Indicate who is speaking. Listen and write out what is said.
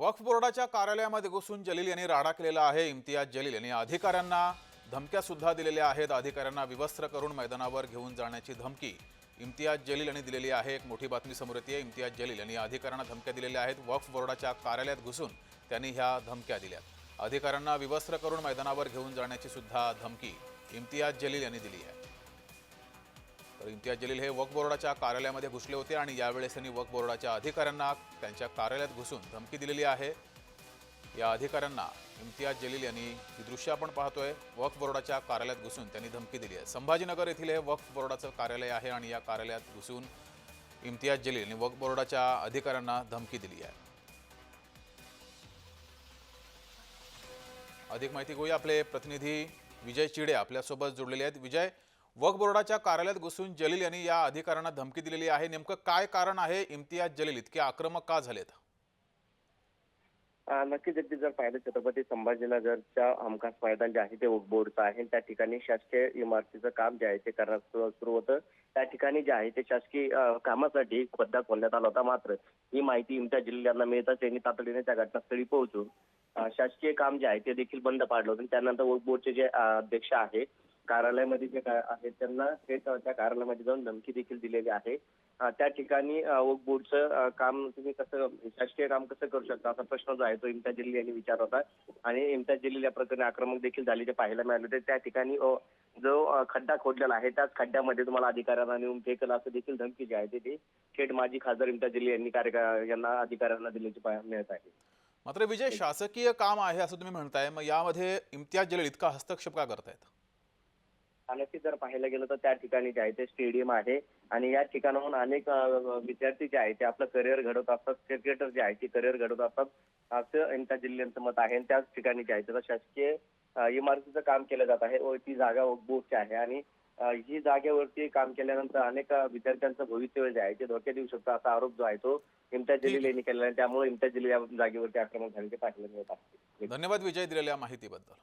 Speaker 1: वक्फ बोर्डाच्या कार्यालयामध्ये घुसून जलील यांनी राडा केलेला आहे. इम्तियाज जलील यांनी अधिकाऱ्यांना धमक्या सुद्धा दिलेल्या आहेत. अधिकाऱ्यांना विवस्त्र करून मैदानावर घेऊन जाण्याची धमकी इम्तियाज जलील यांनी दिलेली आहे. एक मोठी बातमी समोर येते. इम्तियाज जलील यांनी अधिकाऱ्यांना धमक्या दिलेल्या आहेत. वक्फ बोर्डाच्या कार्यालयात घुसून त्यांनी ह्या धमक्या दिल्यात. अधिकाऱ्यांना विवस्त्र करून मैदानावर घेऊन जाण्याची सुद्धा धमकी इम्तियाज जलील यांनी दिली आहे. तर इम्तियाज जलील हे वक्फ बोर्डाच्या कार्यालयामध्ये घुसले होते आणि यावेळेस त्यांनी वक्फ बोर्डाच्या अधिकाऱ्यांना त्यांच्या कार्यालयात घुसून धमकी दिलेली आहे. या अधिकाऱ्यांना इम्तियाज जलील यांनी ही दृश्य आपण पाहतोय. वक्फ बोर्डाच्या कार्यालयात घुसून त्यांनी धमकी दिली आहे. संभाजीनगर येथील हे वक्फ बोर्डाचं कार्यालय आहे आणि या कार्यालयात घुसून इम्तियाज जलील यांनी वक्फ बोर्डाच्या अधिकाऱ्यांना धमकी दिली आहे. अधिक माहिती घेऊया. आपले प्रतिनिधी विजय चिडे आपल्यासोबत जोडलेले आहेत. विजय वक्फ बोर्डाच्या कार्यालयात घुसून जलील यांनी या अधिकाऱ्यांना धमकी दिलेली आहे. नेमकं काय कारण आहे? इम्तियाज जलील इतके आक्रमक का झालेत?
Speaker 2: नक्कीच अगदी जर पाहिलं छत्रपती संभाजीनगरच्या हमखास मैदान जे आहे ते बोर्डचं आहे त्या ठिकाणी शासकीय इमारतीचं काम जे आहे ते करण्यास सुरू होतं. त्या ठिकाणी जे आहे ते शासकीय कामासाठी खड्डा खोलण्यात आला होता. मात्र ही माहिती इम्तियाज जिल्ह्यांना मिळताच त्यांनी तातडीने त्या घटनास्थळी पोहोचून शासकीय काम जे आहे ते देखील बंद पाडलं होतं. त्यानंतर वक्फ बोर्डचे जे अध्यक्ष आहे कार्यालयामध्ये जे काय आहेत त्यांना थेट त्या कार्यालयामध्ये जाऊन धमकी देखील दिलेली आहे. त्या ठिकाणी बोर्डचं काम तुम्ही कसं शासकीय काम कसं करू शकता? असा प्रश्न जो आहे तो इम्तियाज जलील यांनी विचारला होता. आणि इम्तियाज जलील या प्रकरणी आक्रमक देखील झालेले पाहायला मिळाले होते. त्या ठिकाणी जो खड्डा खोदलेला आहे त्याच खड्ड्यामध्ये तुम्हाला अधिकाऱ्यांना नेऊन फेकलं असं देखील धमकी जी आहे ते ती थेट माजी खासदार इम्तियाज जलील यांनी कार्य यांना अधिकाऱ्यांना दिल्याची पाहायला मिळत आहे.
Speaker 1: मात्र विजय शासकीय काम आहे असं तुम्ही म्हणताय. मग यामध्ये इम्तियाज जलील इतका हस्तक्षेप का करतायत?
Speaker 2: आणि जर पाहायला गेलं तर त्या ठिकाणी जे आहे ते स्टेडियम आहे. आणि या ठिकाणाहून अनेक विद्यार्थी जे आहे ते आपलं करिअर घडवत असतात. क्रिकेटर जे आहे ते करिअर घडवत असतात. असं इम्तियाज जलील यांचं मत आहे. त्याच ठिकाणी जे आहे त्याचं शासकीय इमारतीचं काम केलं जात आहे. व ती जागा बोर्डची आहे. आणि ही जागेवरती काम केल्यानंतर अनेक विद्यार्थ्यांचं भवितव्य जे आहे ते धोक्यात येऊ शकतं असा आरोप जो आहे तो इम्तियाज जलील यांनी केलेला आहे. त्यामुळे इम्तियाज जलील या जागेवरती आक्रमक झाल्याचे पाहायला मिळत आहे.
Speaker 1: धन्यवाद विजय दिलेल्या माहितीबद्दल.